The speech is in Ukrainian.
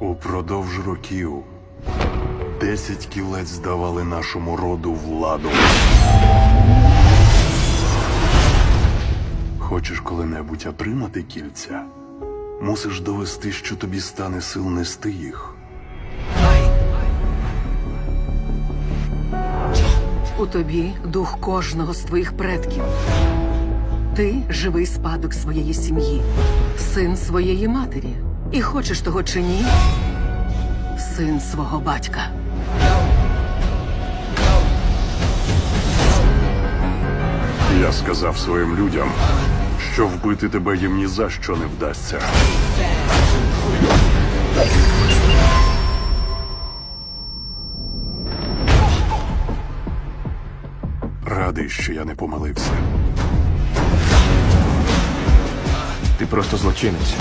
Упродовж років десять кілець здавали нашому роду владу. Хочеш коли-небудь отримати кільця? Мусиш довести, що тобі стане сил нести їх. У тобі дух кожного з твоїх предків. Ти живий спадок своєї сім'ї, син своєї матері. І хочеш того чи ні, син свого батька. Я сказав своїм людям, що вбити тебе їм ні за що не вдасться. Радий, що я не помилився. Ти просто злочинець.